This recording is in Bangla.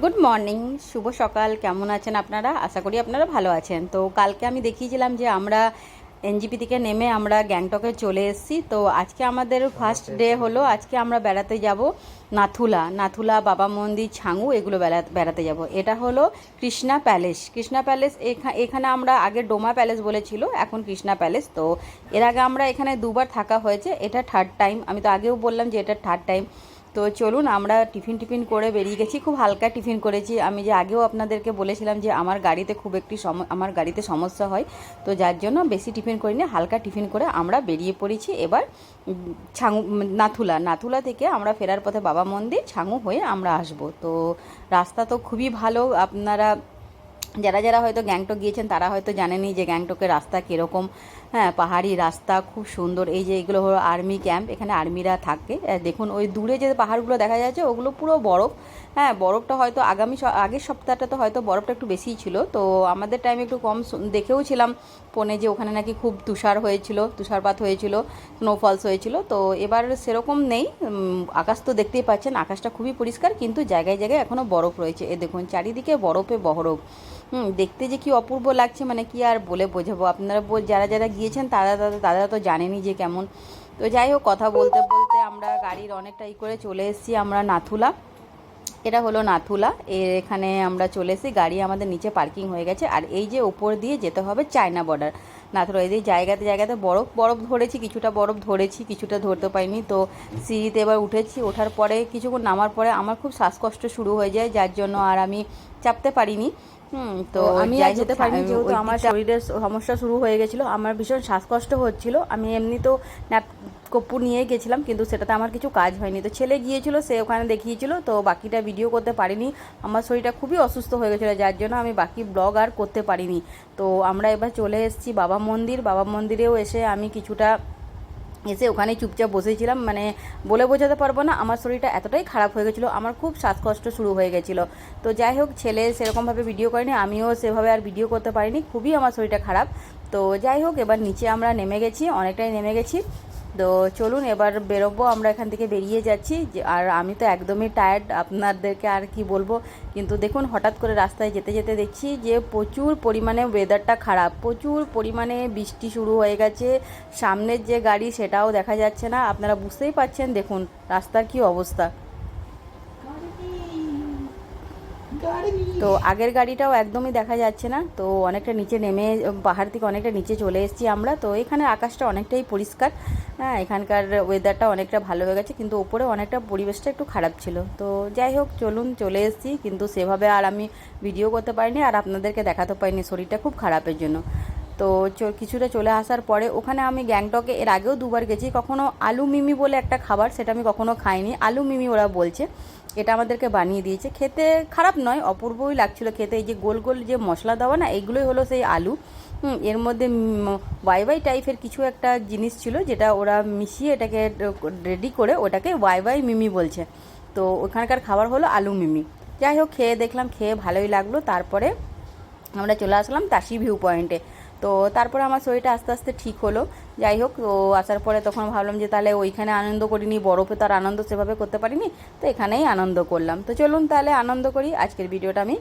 গুড মর্নিং শুভ সকাল। কেমন আছেন আপনারা? আশা করি আপনারা ভালো আছেন। তো কালকে আমি দেখিয়েছিলাম যে আমরা এনজিপি থেকে নেমে আমরা গ্যাংটকে চলে এসেছি। তো আজকে আমাদের ফার্স্ট ডে হলো আজকে আমরা বেড়াতে যাব নাথুলা। নাথুলা বাবা মন্দির ছাঙু এগুলো বেড়া- বেড়াতে যাব। এটা হলো কৃষ্ণা প্যালেস। কৃষ্ণা প্যালেস এখা- এখানে আমরা আগে ডোমা প্যালেস বলেছিল এখন কৃষ্ণা প্যালেস। তো এর আগে আমরা এখানে দুবার থাকা হয়েছে। এটা থার্ড টাইম আমি তো আগেও বললাম যে এটা থার্ড টাইম তো চলুন, আমরা টিফিন টিফিন করে বেরিয়ে গেছি। খুব হালকা টিফিন করেছি। আমি যে আগেও আপনাদেরকে বলেছিলাম যে আমার গাড়িতে খুব একটি আমার গাড়িতে সমস্যা হয়। তো যার জন্য বেশি টিফিন করি করিনি, হালকা টিফিন করে আমরা বেরিয়ে পড়েছি। এবার ছাঙু, নাথুলা নাথুলা থেকে আমরা ফেরার পথে বাবা মন্দির, ছাঙু হয়ে আমরা আসব। তো রাস্তা তো খুবই ভালো। আপনারা যারা যারা হয়তো গ্যাংটক গিয়েছেন, তারা হয়তো জানেনই যে গ্যাংটকের রাস্তা কীরকম। হ্যাঁ পাহাড়ি রাস্তা খুব সুন্দর। এই যে এগুলো হলো আর্মি ক্যাম্প, এখানে আর্মিরা থাকে। দেখুন, ওই দূরে যে পাহাড়গুলো দেখা যাচ্ছে, ওগুলো পুরো বরফ। হ্যাঁ বরফটা হয়তো আগামী আগের সপ্তাহটা তো হয়তো বরফটা একটু বেশিই ছিল। তো আমাদের টাইমে একটু কম দেখেও ছিলাম ফোনে যে ওখানে নাকি খুব তুষার হয়েছিল, তুষারপাত হয়েছিল স্নোফলস হয়েছিল। তো এবার সেরকম নেই। আকাশ তো দেখতেই পাচ্ছেন, আকাশটা খুবই পরিষ্কার, কিন্তু জায়গায় জায়গায় এখনও বরফ রয়েছে। এ দেখুন, চারিদিকে বরফে বরফ হুম, দেখতে যে কি অপূর্ব লাগছে মানে কি আর বলে বোঝাবো? আপনারা বল- যারা যারা গিয়েছেন, তারা তারা তারা তো জানেনি যে কেমন। তো যাই হোক, কথা বলতে বলতে আমরা গাড়ির অনেকটা ই করে চলে এসেছি আমরা নাথুলা। এটা হলো নাথুলা। এর এখানে আমরা চলে এসেছি। গাড়ি আমাদের নিচে পার্কিং হয়ে গেছে। আর এই যে ওপর দিয়ে যেতে হবে চায়না বর্ডার নাথুলা, এই যে জায়গাতে জায়গাতে বরফ বরফ ধরেছি, কিছুটা বরফ ধরেছি, কিছুটা ধরতে পারিনি। তো সিঁড়িতে এবার উঠেছি। ওঠার পরে, কিছুক্ষণ নামার পরে আমার খুব শ্বাসকষ্ট শুরু হয়ে যায়। যার জন্য আর আমি চাপতে পারিনি। হুম তো আমি আর যেতে পারিনি যেহেতু আমার শরীরের সমস্যা শুরু হয়ে গেছিল। আমার ভীষণ শ্বাসকষ্ট হচ্ছিল। আমি এমনি তো ন্যাপ কপ্পু নিয়ে গেছিলাম কিন্তু সেটাতে আমার কিছু কাজ হয়নি। তো ছেলে গিয়েছিল সে ওখানে দেখিয়েছিল তো বাকিটা ভিডিও করতে পারিনি। আমার শরীরটা খুবই অসুস্থ হয়ে গেছিল যার জন্য আমি বাকি ব্লগ আর করতে পারিনি। তো আমরা এবার চলে এসেছি বাবা মন্দির। বাবা মন্দিরেও এসে আমি কিছুটা এসে ওখানে চুপচাপ বসেছিলাম মানে বলে বোঝাতে পারব না, আমার শরীরটা এতটাই খারাপ হয়ে গেছিল, আমার খুব শ্বাসকষ্ট শুরু হয়ে গেছিল। তো যাই হোক, ছেলে সেরকমভাবে ভিডিও করেনি, আমিও সেভাবে আর ভিডিও করতে পারিনি, খুবই আমার শরীরটা খারাপ। তো যাই হোক, এবার নিচে আমরা নেমে গেছি, অনেকটাই নেমে গেছি। তো চলুন, এবার বেরোবো, আমরা এখান থেকে বেরিয়ে যাচ্ছি। আর আমি তো একদমই টায়ার্ড আপনাদেরকে আর কি বলব? কিন্তু দেখুন, হঠাৎ করে রাস্তায় যেতে যেতে দেখছি যে, প্রচুর পরিমাণে ওয়েদারটা খারাপ। প্রচুর পরিমাণে বৃষ্টি শুরু হয়ে গেছে। সামনের যে গাড়ি, সেটাও দেখা যাচ্ছে না। আপনারা বুঝতেই পারছেন, দেখুন, রাস্তার কি অবস্থা। তো আগের গাড়িটাও একদমই দেখা যাচ্ছে না। তো অনেকটা নিচে নেমে পাহাড় থেকে অনেকটা নিচে চলে এসেছি আমরা। তো এখানে আকাশটা অনেকটাই পরিষ্কার। হ্যাঁ এখানকার ওয়েদারটা অনেকটা ভালো হয়ে গেছে, কিন্তু ওপরে অনেকটা পরিবেশটা একটু খারাপ ছিল। তো যাই হোক, চলুন চলে এসেছি, কিন্তু সেভাবে আর আমি ভিডিও করতে পারিনি আর আপনাদেরকে দেখাতে পারিনি, শরীরটা খুব খারাপের জন্য। তো কিছুটা চলে আসার পরে ওখানে আমি গ্যাংটকে, এর আগেও দুবার গেছি, কখনো আলু মিমি বলে একটা খাবার, সেটা আমি কখনো খাইনি। আলু মিমি ওরা বলছে, এটা আমাদেরকে বানিয়ে দিয়েছে। খেতে খারাপ নয়, অপূর্বই লাগছিল খেতে, এই যে গোল গোল যে মশলা দেওয়া না, এইগুলোই হলো সেই আলু। এর মধ্যে ওয়াই ওয়াই টাইপের কিছু একটা জিনিস ছিল যেটা ওরা মিশিয়ে এটাকে রেডি করে ওটাকে ওয়াই ওয়াই মিমি বলছে। তো ওখানকার খাবার হলো আলু মিমি। যাই হোক, খেয়ে দেখলাম, খেয়ে ভালোই লাগল। তারপরে আমরা চলে আসলাম তাসি ভিউ পয়েন্টে তো তারপরে আমার শরীরটা আস্তে আস্তে ঠিক হলো। যাই হোক, তো আসার পরে তখন ভাবলাম যে তাহলে ওইখানে আনন্দ করিনি, বরফে তো আর আনন্দ সেভাবে করতে পারিনি, তো এখানেই আনন্দ করলাম। তো চলুন তাহলে আনন্দ করি। আজকের ভিডিওটা আমি